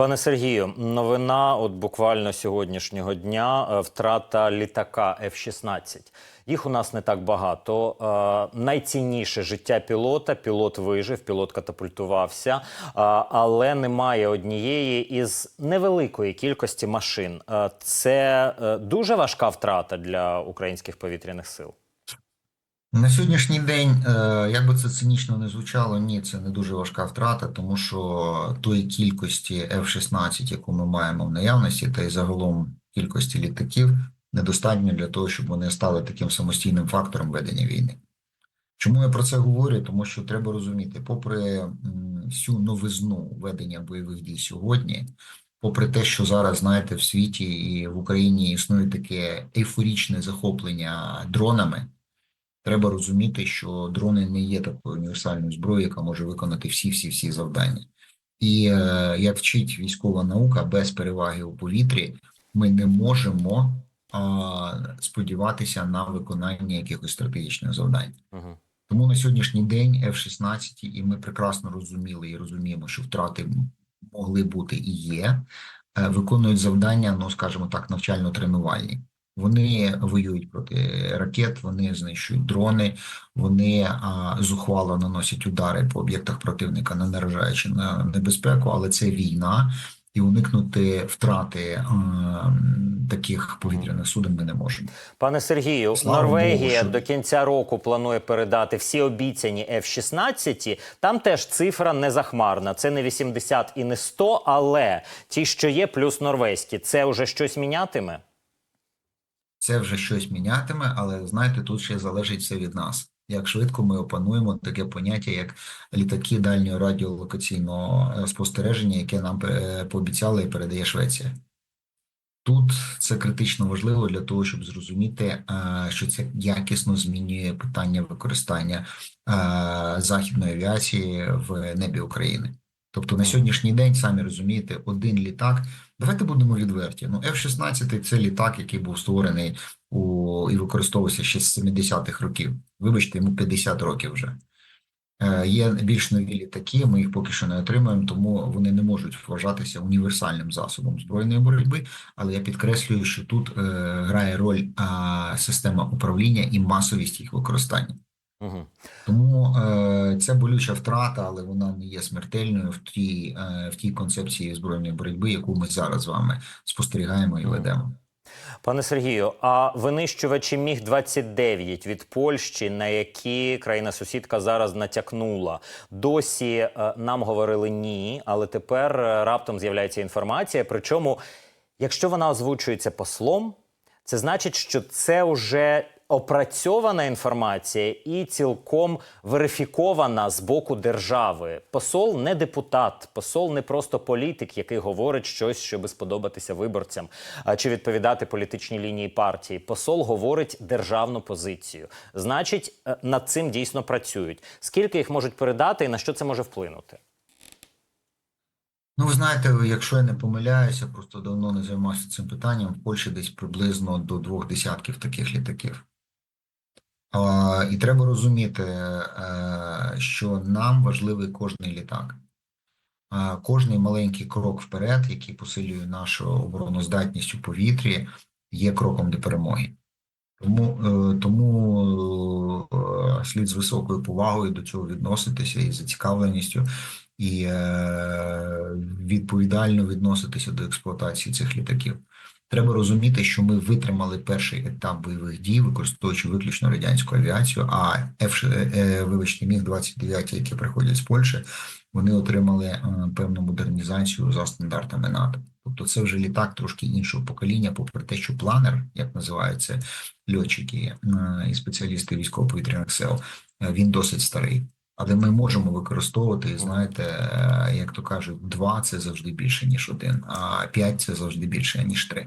Пане Сергію, новина от буквально сьогоднішнього дня е, втрата літака F-16. Їх у нас не так багато. Е, найцінніше життя пілота. Пілот вижив, пілот катапультувався, е, але немає однієї із невеликої кількості машин. Це дуже важка втрата для українських повітряних сил. На сьогоднішній день, е, як би це цинічно не звучало, ні, це не дуже важка втрата, тому що тої кількості F-16, яку ми маємо в наявності, та й загалом кількості літаків, недостатньо для того, щоб вони стали таким самостійним фактором ведення війни. Чому я про це говорю? Тому що треба розуміти, попри всю новизну ведення бойових дій сьогодні, попри те, що зараз знаєте, в світі і в Україні існує таке ейфорічне захоплення дронами. Треба розуміти, що дрони не є такою універсальною зброєю, яка може виконати всі-всі-всі завдання. І е, як вчить військова наука, без переваги у повітрі ми не можемо а, сподіватися на виконання якихось стратегічних завдань. Угу. Тому на сьогоднішній день F-16, і ми прекрасно розуміли і розуміємо, що втрати могли бути і є, е, виконують завдання, ну скажімо так, навчально-тренувальні. Вони воюють проти ракет, вони знищують дрони, вони а, зухвало наносять удари по об'єктах противника, не наражаючи на небезпеку, але це війна, і уникнути втрати а, таких повітряних суден ми не можемо. Пане Сергію, Слава Норвегія Богу, що- до кінця року планує передати всі обіцяні F-16. Там теж цифра не захмарна. Це не 80 і не 100, але ті, що є, плюс норвезькі, це вже щось мінятиме. Це вже щось мінятиме, але знаєте, тут ще залежить все від нас. Як швидко ми опануємо таке поняття, як літаки дальнього радіолокаційного е, спостереження, яке нам е, пообіцяла і передає Швеція. Тут це критично важливо для того, щоб зрозуміти, е, що це якісно змінює питання використання західної авіації в небі України. Тобто на сьогоднішній день, самі розумієте, один літак. Давайте будемо відверті. Ну, F-16 – це літак, який був створений у і використовувався ще з 70-х років. Вибачте, йому 50 років вже. Е, Є більш нові літаки, ми їх поки що не отримуємо, тому вони не можуть вважатися універсальним засобом збройної боротьби. Але я підкреслюю, що тут е, грає роль а, система управління і масовість їх використання. Угу. Тому е, це болюча втрата, але вона не є смертельною в тій, е, в тій концепції збройної боротьби, яку ми зараз з вами спостерігаємо і ведемо. Пане Сергію, а винищувачі міг 29 від Польщі, на які країна-сусідка зараз натякнула, досі е, нам говорили ні, але тепер е, раптом з'являється інформація. Причому, якщо вона озвучується послом, це значить, що це вже опрацьована інформація і цілком верифікована з боку держави. Посол не депутат, посол не просто політик, який говорить щось, щоб сподобатися виборцям чи відповідати політичній лінії партії. Посол говорить державну позицію. Значить, е, над цим дійсно працюють. Скільки їх можуть передати і на що це може вплинути? Ну, ви знаєте, якщо я не помиляюся, просто давно не займався цим питанням. В Польщі десь приблизно до двох десятків таких літаків. І треба розуміти, е, що нам важливий кожний літак. Кожний маленький крок вперед, який посилює нашу обороноздатність у повітрі, є кроком до перемоги. Тому, е, тому е, слід з високою повагою до цього відноситися і зацікавленістю, і відповідально відноситися до експлуатації цих літаків. Треба розуміти, що ми витримали перший етап бойових дій, використовуючи виключно радянську авіацію. А F, е, вибачте, міг 29 які приходять з Польщі, вони отримали е, певну модернізацію за стандартами НАТО. Тобто, це вже літак трошки іншого покоління, попри те, що планер, як називаються льотчики е, і спеціалісти військово-повітряних сил, е, він досить старий. Але ми можемо використовувати, знаєте, е, як то кажуть, два це завжди більше ніж один, а п'ять це завжди більше ніж три.